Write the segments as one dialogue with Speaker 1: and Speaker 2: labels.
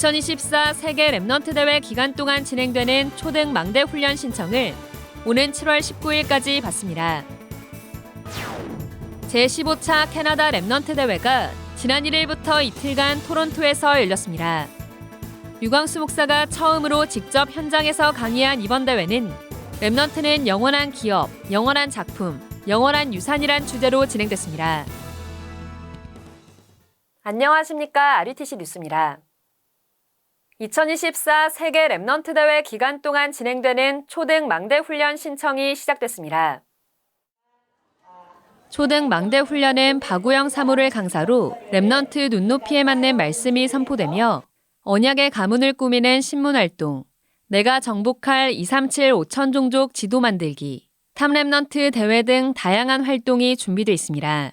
Speaker 1: 2024 세계 랩넌트 대회 기간 동안 진행되는 초등 망대 훈련 신청을 오는 7월 19일까지 받습니다. 제15차 캐나다 랩넌트 대회가 지난 1일부터 이틀간 토론토에서 열렸습니다. 유광수 목사가 처음으로 직접 현장에서 강의한 이번 대회는 랩넌트는 영원한 기업, 영원한 작품, 영원한 유산이란 주제로 진행됐습니다. 안녕하십니까. RUTC 뉴스입니다. 2024 세계 랩넌트 대회 기간 동안 진행되는 초등 망대 훈련 신청이 시작됐습니다. 초등 망대 훈련은 박우영 사무를 강사로 랩넌트 눈높이에 맞는 말씀이 선포되며 언약의 가문을 꾸미는 신문 활동, 내가 정복할 237 5천 종족 지도 만들기, 탑랩넌트 대회 등 다양한 활동이 준비돼 있습니다.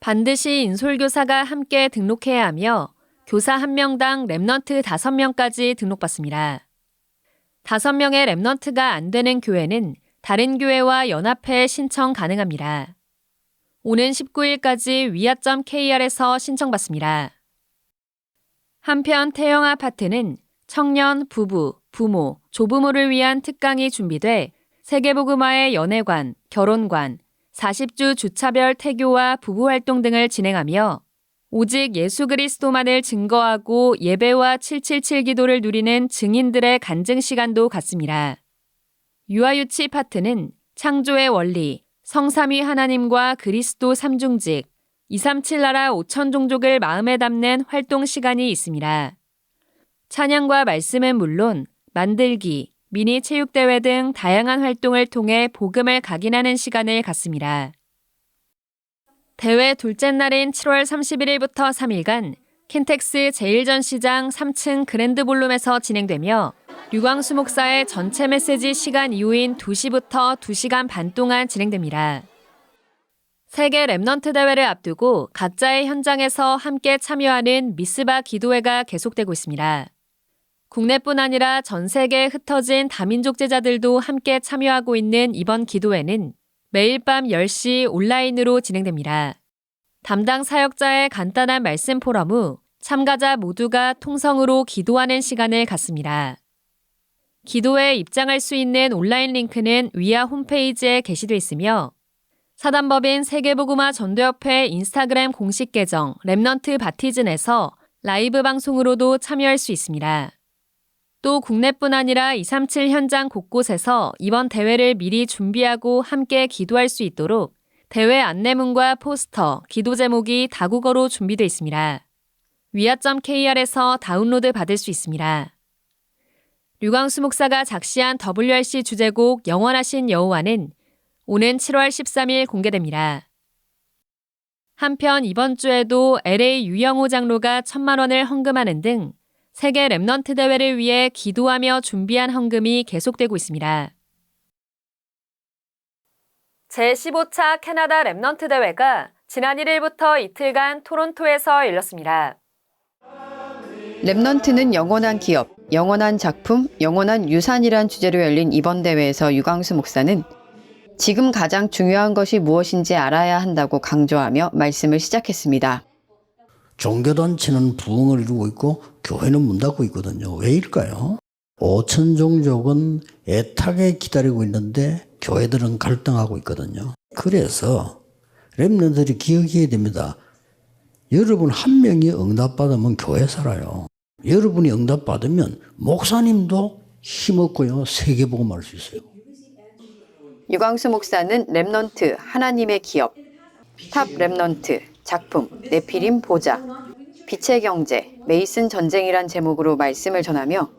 Speaker 1: 반드시 인솔교사가 함께 등록해야 하며 교사 1명당 랩넌트 5명까지 등록받습니다. 5명의 랩넌트가 안 되는 교회는 다른 교회와 연합해 신청 가능합니다. 오는 19일까지 위아.kr에서 신청받습니다. 한편 태영 아파트는 청년, 부부, 부모, 조부모를 위한 특강이 준비돼 세계복음화의 연애관, 결혼관, 40주 주차별 태교와 부부 활동 등을 진행하며 오직 예수 그리스도만을 증거하고 예배와 777 기도를 누리는 증인들의 간증 시간도 갖습니다. 유아유치 파트는 창조의 원리, 성삼위 하나님과 그리스도 삼중직, 237 나라 5천 종족을 마음에 담는 활동 시간이 있습니다. 찬양과 말씀은 물론 만들기, 미니 체육대회 등 다양한 활동을 통해 복음을 각인하는 시간을 갖습니다. 대회 둘째 날인 7월 31일부터 3일간 킨텍스 제1전시장 3층 그랜드 볼룸에서 진행되며 류광수 목사의 전체 메시지 시간 이후인 2시부터 2시간 반 동안 진행됩니다. 세계 랩넌트 대회를 앞두고 각자의 현장에서 함께 참여하는 미스바 기도회가 계속되고 있습니다. 국내뿐 아니라 전 세계에 흩어진 다민족 제자들도 함께 참여하고 있는 이번 기도회는 매일 밤 10시 온라인으로 진행됩니다. 담당 사역자의 간단한 말씀 포럼 후 참가자 모두가 통성으로 기도하는 시간을 갖습니다. 기도에 입장할 수 있는 온라인 링크는 위아 홈페이지에 게시돼 있으며 사단법인 세계복음화 전도협회 인스타그램 공식 계정 랩넌트 바티즌에서 라이브 방송으로도 참여할 수 있습니다. 또 국내뿐 아니라 237 현장 곳곳에서 이번 대회를 미리 준비하고 함께 기도할 수 있도록 대회 안내문과 포스터, 기도 제목이 다국어로 준비되어 있습니다. 위아.kr에서 다운로드 받을 수 있습니다. 류광수 목사가 작시한 WRC 주제곡 영원하신 여호와는 오는 7월 13일 공개됩니다. 한편 이번 주에도 LA 유영호 장로가 천만 원을 헌금하는 등 세계 랩넌트 대회를 위해 기도하며 준비한 헌금이 계속되고 있습니다. 제15차 캐나다 랩넌트 대회가 지난 1일부터 이틀간 토론토에서 열렸습니다.
Speaker 2: 랩넌트는 영원한 기업, 영원한 작품, 영원한 유산이란 주제로 열린 이번 대회에서 유광수 목사는 지금 가장 중요한 것이 무엇인지 알아야 한다고 강조하며 말씀을 시작했습니다.
Speaker 3: 종교단체는 부흥을 이루고 있고 교회는 문 닫고 있거든요. 왜일까요? 5천 종족은 애타게 기다리고 있는데 교회들은 갈등하고 있거든요. 그래서 랩런들이 기억해야 됩니다. 여러분 한 명이 응답받으면 교회 살아요. 여러분이 응답받으면 목사님도 힘없고요. 세계복음할 수 있어요.
Speaker 2: 유광수 목사는 랩넌트 하나님의 기업, 탑 랩넌트 작품 네피림 보자, 빛의 경제 메이슨 전쟁이란 제목으로 말씀을 전하며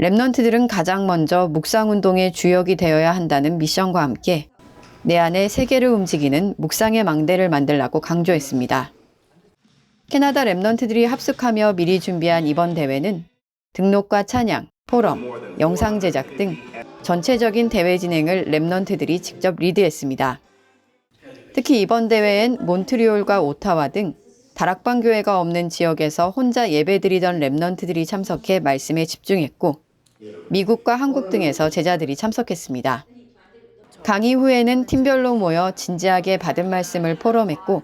Speaker 2: 랩넌트들은 가장 먼저 묵상 운동의 주역이 되어야 한다는 미션과 함께 내 안에 세계를 움직이는 묵상의 망대를 만들라고 강조했습니다. 캐나다 랩넌트들이 합숙하며 미리 준비한 이번 대회는 등록과 찬양, 포럼, 영상 제작 등 전체적인 대회 진행을 랩넌트들이 직접 리드했습니다. 특히 이번 대회엔 몬트리올과 오타와 등 다락방 교회가 없는 지역에서 혼자 예배드리던 랩넌트들이 참석해 말씀에 집중했고 미국과 한국 등에서 제자들이 참석했습니다. 강의 후에는 팀별로 모여 진지하게 받은 말씀을 포럼했고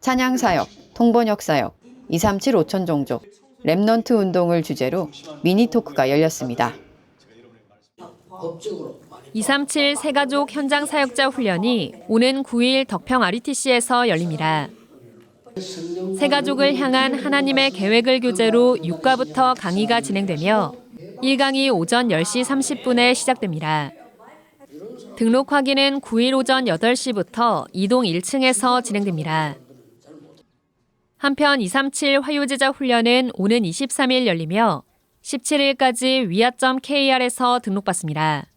Speaker 2: 찬양 사역, 통번역 사역, 237 5천 종족, 랩넌트 운동을 주제로 미니 토크가 열렸습니다.
Speaker 1: 237 세가족 현장 사역자 훈련이 오는 9일 덕평 RUTC에서 열립니다. 세가족을 향한 하나님의 계획을 교재로 6과부터 강의가 진행되며 1강이 오전 10시 30분에 시작됩니다. 등록 확인은 9일 오전 8시부터 이동 1층에서 진행됩니다. 한편 237 화요제자 훈련은 오는 23일 열리며 17일까지 위아.kr에서 등록받습니다.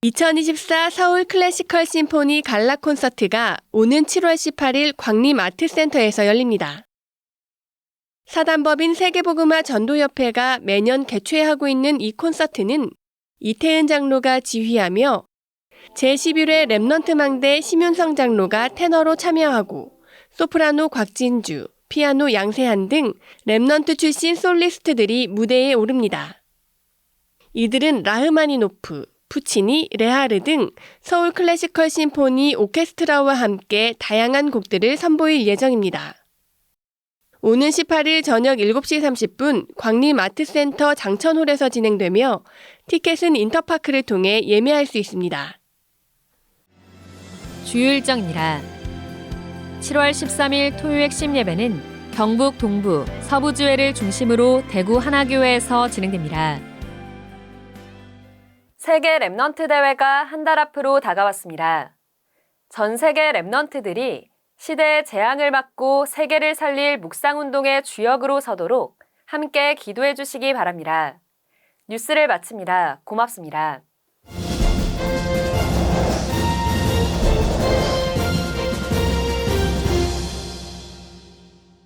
Speaker 4: 2024 서울 클래시컬 심포니 갈라 콘서트가 오는 7월 18일 광림 아트센터에서 열립니다. 사단법인 세계복음화 전도협회가 매년 개최하고 있는 이 콘서트는 이태은 장로가 지휘하며 제11회 랩넌트 망대 심윤성 장로가 테너로 참여하고 소프라노 곽진주, 피아노 양세한 등 랩넌트 출신 솔리스트들이 무대에 오릅니다. 이들은 라흐마니노프, 푸치니, 레하르 등 서울 클래시컬 심포니 오케스트라와 함께 다양한 곡들을 선보일 예정입니다. 오는 18일 저녁 7시 30분 광림 아트센터 장천홀에서 진행되며 티켓은 인터파크를 통해 예매할 수 있습니다.
Speaker 1: 주요 일정입니다. 7월 13일 토요 핵심 예배는 경북 동부, 서부주회를 중심으로 대구 하나교회에서 진행됩니다. 세계 랩넌트 대회가 한 달 앞으로 다가왔습니다. 전 세계 랩넌트들이 시대의 재앙을 막고 세계를 살릴 묵상운동의 주역으로 서도록 함께 기도해 주시기 바랍니다. 뉴스를 마칩니다. 고맙습니다.